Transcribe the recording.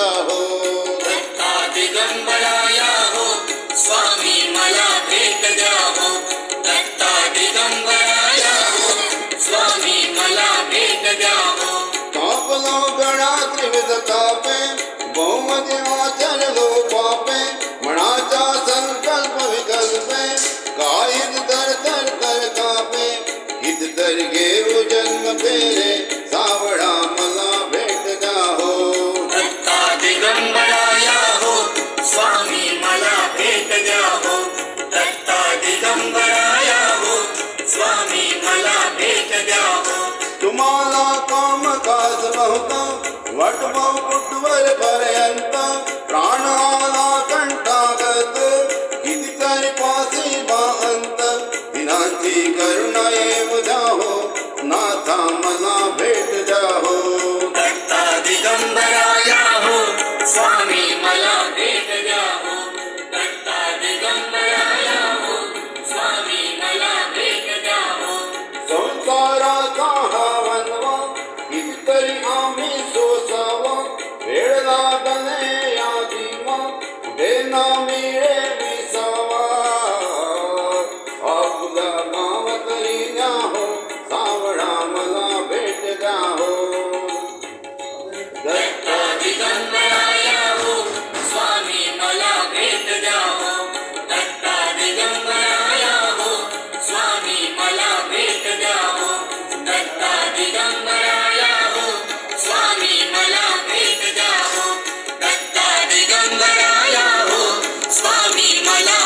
दिगंबराया हो। घट्टा दिगंबराया हो। स्वामी मला भेट द्या हो। दिगंबराया हो। स्वामी मला भेट हो। तापलो गणा त्रिविध तापे लो पापे संकल्प विकल्पे काहीत कापे हित दर घेऊ जन्म मला भेट द्या तुम्हाला काम काज नव्हता. वटभाव कुटवर पर्यंत प्राण आला कंटागत कितीतरी पासी अंत विनाची करुणा येऊ द्या हो. नाथा मला Sen amire bir I know.